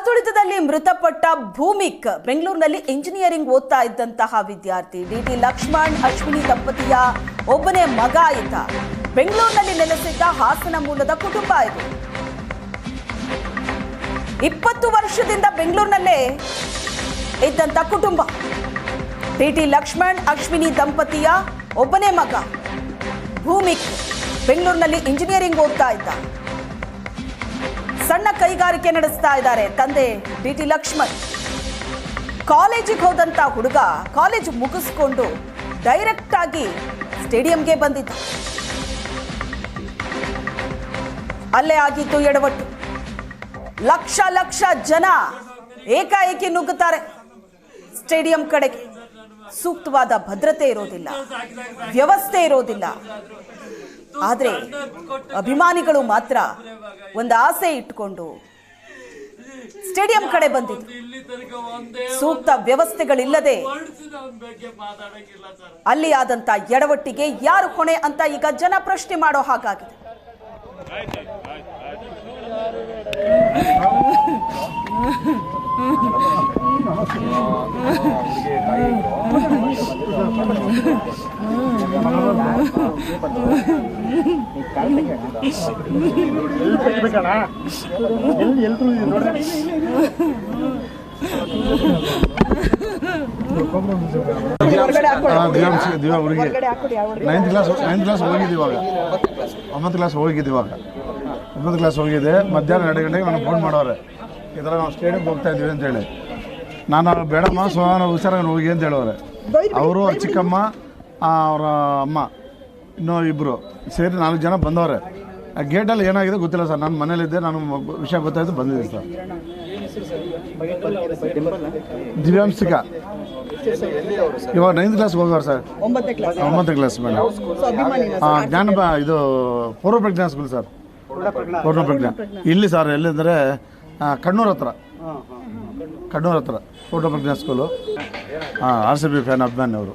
ಕಲ್ತುಳಿತದಲ್ಲಿ ಮೃತಪಟ್ಟ ಭೂಮಿಕ್ ಬೆಂಗಳೂರಿನಲ್ಲಿ ಇಂಜಿನಿಯರಿಂಗ್ ಓದ್ತಾ ಇದ್ದಂತಹ ವಿದ್ಯಾರ್ಥಿ ಡಿಟಿ ಲಕ್ಷ್ಮಣ್, ಅಶ್ವಿನಿ ದಂಪತಿಯ ಒಬ್ಬನೇ ಮಗ ಇದ್ದ. ಬೆಂಗಳೂರಿನಲ್ಲಿ ನೆಲೆಸಿದ್ದ ಹಾಸನ ಮೂಲದ ಕುಟುಂಬ ಇದು. ಇಪ್ಪತ್ತು ವರ್ಷದಿಂದ ಬೆಂಗಳೂರಿನಲ್ಲೇ ಇದ್ದಂತ ಕುಟುಂಬ. ಡಿಟಿ ಲಕ್ಷ್ಮಣ್, ಅಶ್ವಿನಿ ದಂಪತಿಯ ಒಬ್ಬನೇ ಮಗ ಭೂಮಿಕ್ ಬೆಂಗಳೂರಿನಲ್ಲಿ ಇಂಜಿನಿಯರಿಂಗ್ ಓದ್ತಾ ಇದ್ದ. ಸಣ್ಣ ಕೈಗಾರಿಕೆ ನಡೆಸ್ತಾ ಇದ್ದಾರೆ. ತಂದೆ ಡಿ ಟಿ ಲಕ್ಷ್ಮಣ್. ಕಾಲೇಜಿಗೆ ಹೋದಂತ ಹುಡುಗ ಕಾಲೇಜ್ ಮುಗಿಸ್ಕೊಂಡು ಡೈರೆಕ್ಟ್ ಆಗಿ ಸ್ಟೇಡಿಯಂಗೆ ಬಂದಿದ್ದ. ಅಲ್ಲೇ ಆಗಿತ್ತು ಎಡವಟ್ಟು. ಲಕ್ಷ ಲಕ್ಷ ಜನ ಏಕಾಏಕಿ ನುಗ್ಗುತ್ತಾರೆ ಸ್ಟೇಡಿಯಂ ಕಡೆಗೆ. ಸೂಕ್ತವಾದ ಭದ್ರತೆ ಇರೋದಿಲ್ಲ. ವ್ಯವಸ್ಥೆ ಇರೋದಿಲ್ಲ. ಆದರೆ ಅಭಿಮಾನಿಗಳು ಮಾತ್ರ ಒಂದು ಆಸೆ ಇಟ್ಕೊಂಡು ಸ್ಟೇಡಿಯಂ ಕಡೆ ಬಂದಿದ್ರು. ಸೂಕ್ತ ವ್ಯವಸ್ಥೆಗಳಿಲ್ಲದೆ ಅಲ್ಲಿ ಆದಂತ ಎಡವಟ್ಟಿಗೆ ಯಾರು ಹೊಣೆ ಅಂತ ಈಗ ಜನ ಪ್ರಶ್ನೆ ಮಾಡೋ ಹಾಗಾಗಿದೆ. ಕ್ಲಾಸ್ ಕ್ಲಾಸ್ ಹೋಗಿದ್ದು ಇವಾಗ ಒಂಬತ್ತು ಕ್ಲಾಸ್ ಹೋಗಿದ್ದು ಇವಾಗ ಒಂಬತ್ತು ಕ್ಲಾಸ್ ಹೋಗಿದೆ ಮಧ್ಯಾಹ್ನ ಎರಡು ಗಂಟೆಗೆ ನನಗೆ ಫೋನ್ ಮಾಡೋರೆ ಈ ಥರ ನಾವು ಸ್ಟೇಡಿಯಂಗೆ ಹೋಗ್ತಾ ಇದ್ದೀವಿ ಅಂತೇಳಿ ನಾನು ಬೇಡಮ್ಮ ಸುಮಾರು ಹುಷಾರಾಗಿ ಹೋಗಿ ಅಂತ ಹೇಳೋರೆ. ಅವ್ರ ಚಿಕ್ಕಮ್ಮ ಅವರ ಅಮ್ಮ ಇನ್ನೂ ಇಬ್ಬರು ಸೇರಿ ನಾಲ್ಕು ಜನ ಬಂದವ್ರೆ. ಆ ಗೇಟಲ್ಲಿ ಏನಾಗಿದೆ ಗೊತ್ತಿಲ್ಲ ಸರ್. ನಾನು ಮನೇಲಿದ್ದೆ ನಾನು ವಿಷಯ ಗೊತ್ತಾಯಿತು ಬಂದಿದ್ದೆ ಸರ್. ದಿವ್ಯಾಂಶಿಕ ಇವಾಗ ನೈನ್ತ್ ಕ್ಲಾಸ್ ಹೋಗೋರು ಸರ್. ಒಂಬತ್ತನೇ ಕ್ಲಾಸ್ ಮೇಡಮ್. ಹಾಂ ಜ್ಞಾನ ಇದು ಪೂರ್ವ ಪ್ರಜ್ಞಾ ಸ್ಕೂಲ್ ಸರ್. ಪೂರ್ವ ಪ್ರಜ್ಞಾ ಇಲ್ಲಿ ಸರ್ ಎಲ್ಲಿಂದರೆ ಕಣ್ಣೂರ್ ಹತ್ರ. ಕಣ್ಣೂರ್ ಹತ್ರ. ಪೂರ್ವ ಪ್ರಜ್ಞಾ ಸ್ಕೂಲು ಹಾಂ ಆರ್ ಸಿ ಬಿ ಫ್ಯಾನ್ ಅಭಿಮಾನಿ ಅವರು